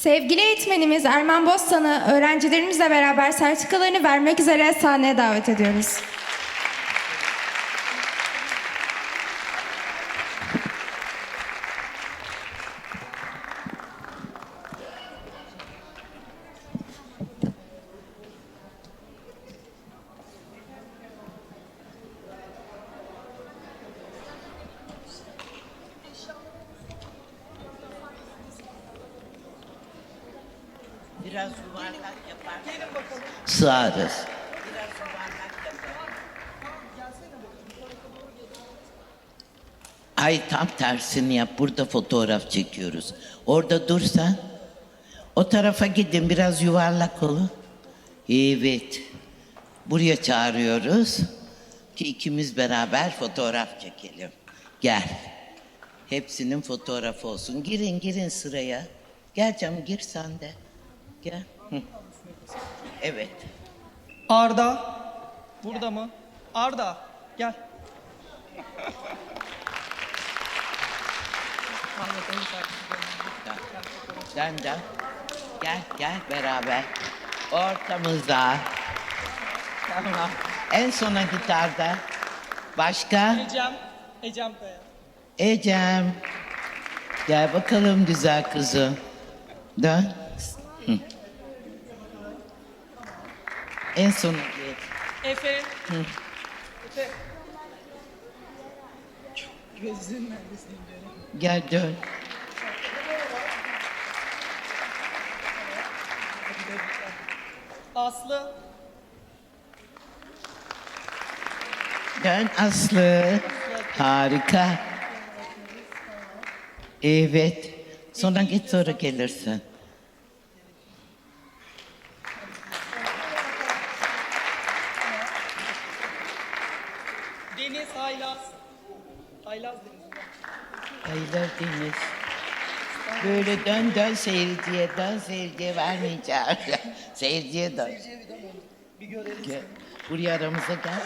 Sevgili eğitmenimiz Erman Bostan'ı öğrencilerimizle beraber sertifikalarını vermek üzere sahneye davet ediyoruz. Biraz. Sığarız. Ay tam tersini yap. Burada fotoğraf çekiyoruz. Orada dur sen. O tarafa gidin. Biraz yuvarlak olun. Evet. Buraya çağırıyoruz. Ki ikimiz beraber fotoğraf çekelim. Gel. Hepsinin fotoğrafı olsun. Girin girin sıraya. Gel canım gir sen de. Hı. Evet. Arda. Burada mı? Arda. Gel. Sen de. Gel gel beraber. Ortamızda. Tamam. En sona gitarda. Başka? Ecem. Ecem Kaya. Ecem. Gel bakalım güzel kızım. Dön. Hı. En git. Efe. Efe. Gözün neredesin? Gel dön. Aslı. Dön Aslı. Harika. Evet. Sonra git sonra gelirsin. Deniz Haylaz. Haylaz Deniz. Deniz. Böyle dön dön seyirciye dön seyirciye vermeyeceğim. seyirciye dön. Bir görelim. Gel. Buraya aramıza gel.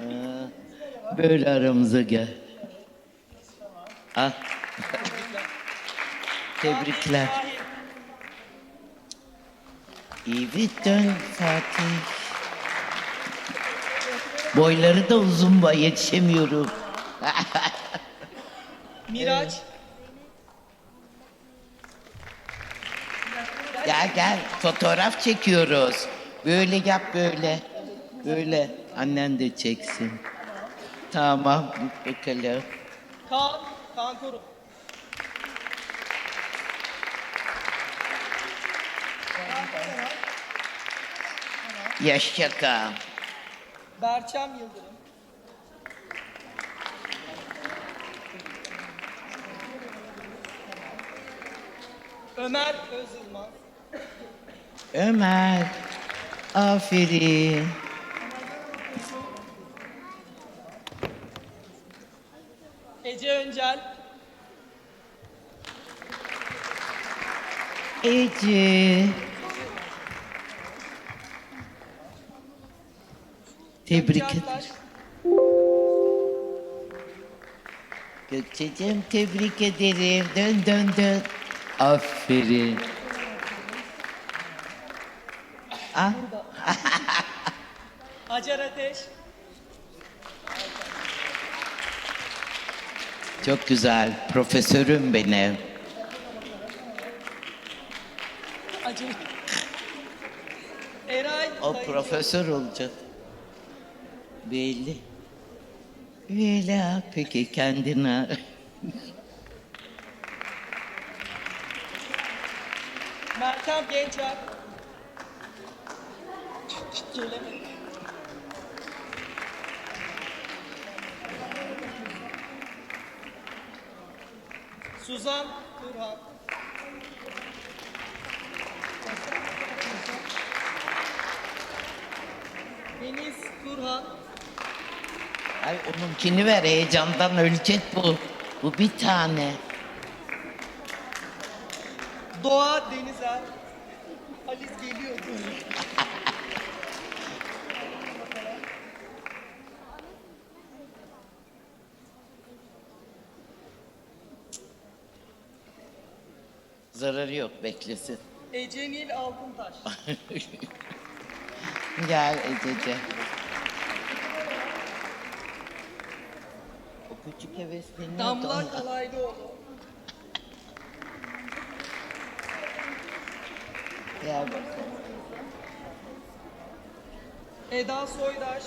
Aa, Böyle aramıza gel. Al. Tebrikler. Şahin. Evet dön Fatih. Boyları da uzun boy yetişemiyorum. Miraç. Gel gel fotoğraf çekiyoruz. Böyle yap böyle. Böyle annen de çeksin. Tamam bakalım. Kaan. Kaan Koru. Yaşa Kaan. Berçem Yıldırım. Ömer Özyılmaz. Ömer. Aferin. Ece Öncel. Ece. Tebrik ederim. Gökçe'cim tebrik ederim. Dön dön dön. Aferin. Ah, Hacer Ateş. çok güzel. Profesörüm benim. Eray. O profesör olacak. Belli. Vela peki kendine. Meltem Gençer. Gelemedim. Suzan Turhan. Deniz Turhan. Ay onunkini ver heyecandan ölecek bu. Bu bir tane. Doğa Denizer. Alice geliyor. Zararı yok beklesin. Ecenil Altıntaş. Gel Ecece. O küçük hevesli ne Damla? Kalaylıoğlu. Bakalım. Eda Soydaş.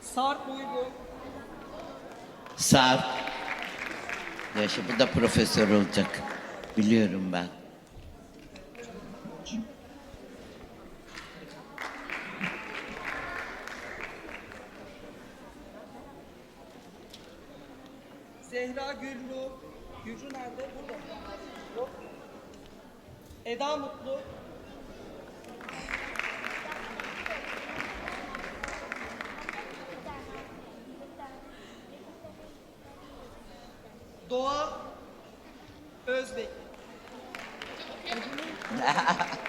Sarp Uygun. Sarp. Yaşı bu da profesör olacak. Biliyorum ben. Gülru. Gülru nerede? Burada. Yok. Eda Mutlu. Doğa Özbek.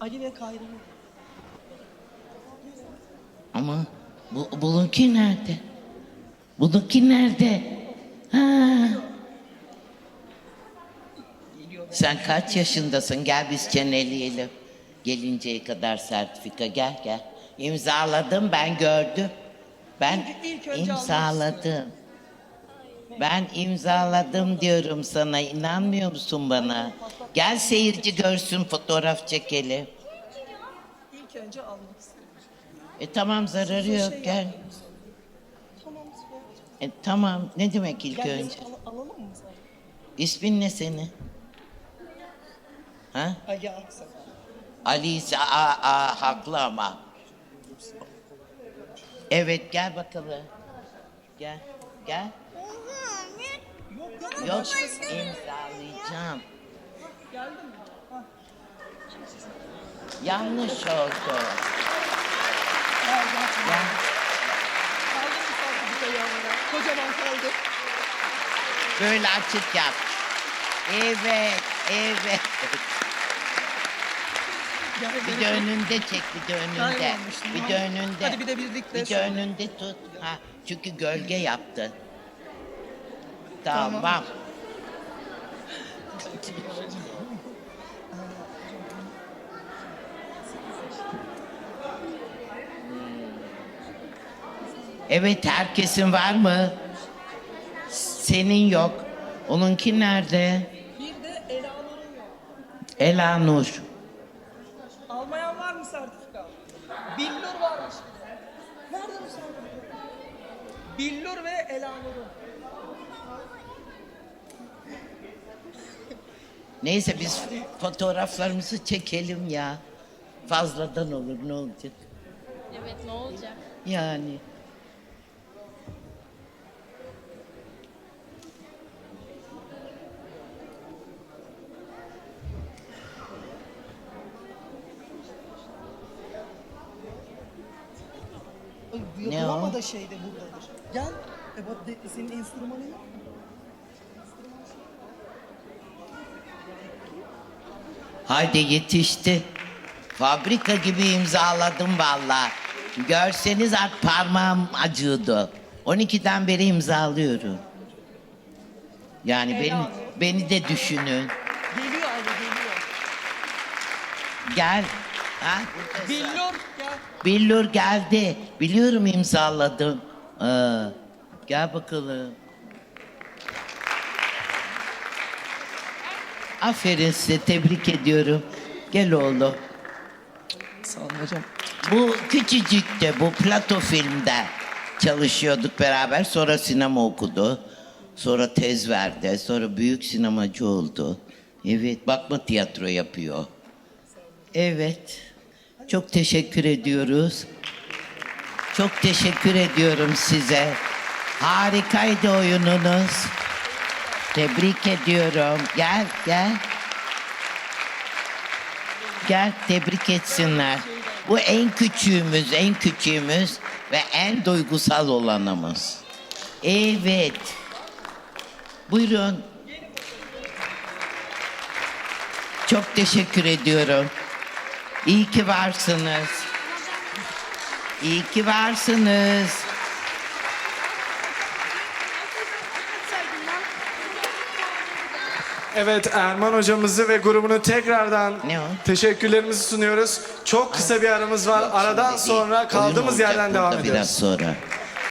Ali ve Kayra. Ama bu, bununki nerede? Bununki nerede? Ha. Sen kaç yaşındasın? Gel biz çeneleyelim. Gelinceye kadar sertifika gel gel. İmzaladım ben gördüm. Ben imzaladım. Ben imzaladım diyorum sana. İnanmıyor musun bana? Gel seyirci görsün fotoğraf çekelim. İlk önce almak istedim. E tamam zararı yok gel. Tamam süper. E, tamam ne demek ilk Gel önce? biz al- alalım mı sen? İsmin ne senin? Ha? Ali Aksak. Ali ise a, a, haklı ama. Evet gel bakalım. Gel. Gel. Yok yok. Yok imzalayacağım. Geldin mi? Yanlış oldu. Kocaman kaldı. Böyle açık yap. Evet, evet. Bir de önünde çek, bir de önünde. Bir de önünde. Hadi bir de birlikte Bir de önünde tut. Ha, çünkü gölge yaptı. Tamam. Evet, herkesin var mı? Senin yok. Onunki nerede? Bir de Elanur'un yok. Ela Nur. Almayan var mı sertifika? Billur varmış. Nerede bu sertifika? Billur ve Elanur'un. Neyse biz fotoğraflarımızı çekelim ya. Fazladan olur ne olacak? Evet ne olacak? Yani. Yok, Ne drama o? da şeyde buradadır. Gel. E bak de, senin enstrümanın yok. Haydi yetişti. Fabrika gibi imzaladım valla. Görseniz at parmağım acıyordu. 12'den beri imzalıyorum. Yani beni, beni de düşünün. Geliyor abi geliyor. Gel. Ha. Billur gel. Billur geldi. Biliyorum imzaladım. Aa, gel bakalım. Aferin size tebrik ediyorum. Gel oğlum. Sağ olun hocam. Bu küçücüktü bu Plato filmde çalışıyorduk beraber. Sonra sinema okudu. Sonra tez verdi. Sonra büyük sinemacı oldu. Evet bakma tiyatro yapıyor. Evet. Çok teşekkür ediyoruz. Çok teşekkür ediyorum size. Harikaydı oyununuz. Tebrik ediyorum. Gel gel. Gel tebrik etsinler. Bu en küçüğümüz, en küçüğümüz ve en duygusal olanımız. Evet. Buyurun. Çok teşekkür ediyorum. İyi ki varsınız. İyi ki varsınız. Evet Erman hocamızı ve grubunu tekrardan Ne o? teşekkürlerimizi sunuyoruz. Çok kısa bir aramız var. Aradan sonra. Oyun kaldığımız olacak yerden burada devam Biraz ediyoruz. sonra.